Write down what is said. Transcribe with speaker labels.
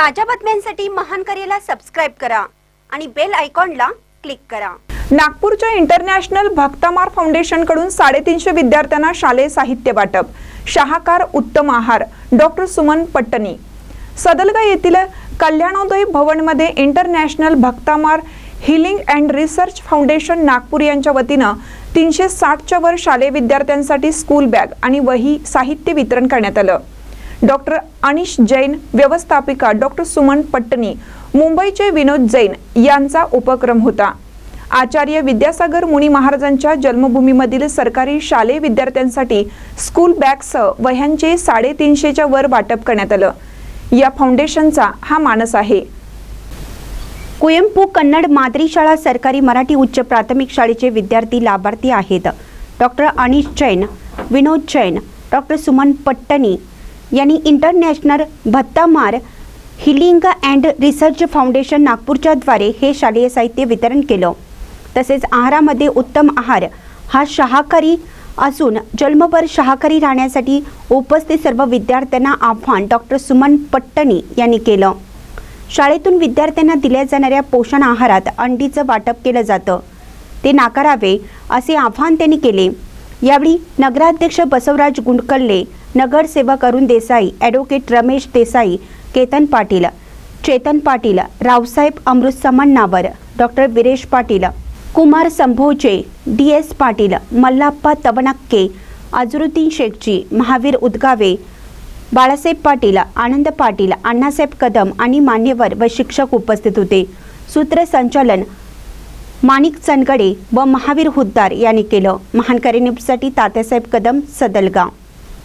Speaker 1: ताज्या बातम्यांसाठी महान करेला सबस्क्राईब करा आणि बेल आयकॉनला क्लिक करा.
Speaker 2: नागपूरच्या इंटरनॅशनल भक्तमार फाउंडेशनकडून साडेतीनशे विद्यार्थ्यांना शालेय साहित्य वाटप. शाहाकार उत्तम आहार. डॉक्टर सुमन पट्टणी. सदलगा येथील कल्याणोदय भवनमध्ये international Bhaktamar healing and research foundation Nagpur यांच्या वतीनं तीनशे साठच्या वर शालेय विद्यार्थ्यांसाठी स्कूल बॅग आणि वही साहित्य वितरण करण्यात आलं. डॉक्टर अनिश जैन व्यवस्थापिका डॉक्टर सुमन पट्टणी मुंबईचे विनोद जैन यांचा उपक्रम होता. आचार्य विद्यासागर मुनी महाराजांच्या जन्मभूमीमधील सरकारी शालेय विद्यार्थ्यांसाठी स्कूल बॅगसह वह्यांचे साडेतीनशेच्या वर वाटप करण्यात आलं. या फाउंडेशनचा हा मानस आहे.
Speaker 1: कुवेंपू कन्नड मादरी शाळा सरकारी मराठी उच्च प्राथमिक शाळेचे विद्यार्थी लाभार्थी आहेत. डॉक्टर अनिश जैन विनोद जैन डॉक्टर सुमन पट्टणी यांनी international Bhattamar healing and research foundation नागपूरच्या द्वारे हे शालेय साहित्य वितरण केलं. तसेच आहारामध्ये उत्तम आहार हा शाहाकारी असून जन्मभर शाहाकारी राहण्यासाठी उपस्थित सर्व विद्यार्थ्यांना आव्हान डॉक्टर सुमन पट्टणी यांनी केलं. शाळेतून विद्यार्थ्यांना दिल्या जाणाऱ्या पोषण आहारात अंडीचं वाटप केलं जातं. ते नाकारावे असे आव्हान त्यांनी केले. यावेळी नगराध्यक्ष बसवराज गुंडकल्ले नगरसेवक Arun Desai advocate Ramesh Desai Ketan Patil Chetan Patil Raosaheb Amrut Samannavar doctor Viresh Patil Kumar Sambhoje D S Patil Mallappa Tavanakke Azharuddin Shekhji Mahavir Udgave Balasaheb Patil Anand Patil Annasaheb Kadam आणि मान्यवर व शिक्षक उपस्थित होते. सूत्रसंचालन माणिक चनगडे व महावीर हुद्दार यांनी केलं. महानकारी न्यूजसाठी तात्यासाहेब कदम सदलगाव.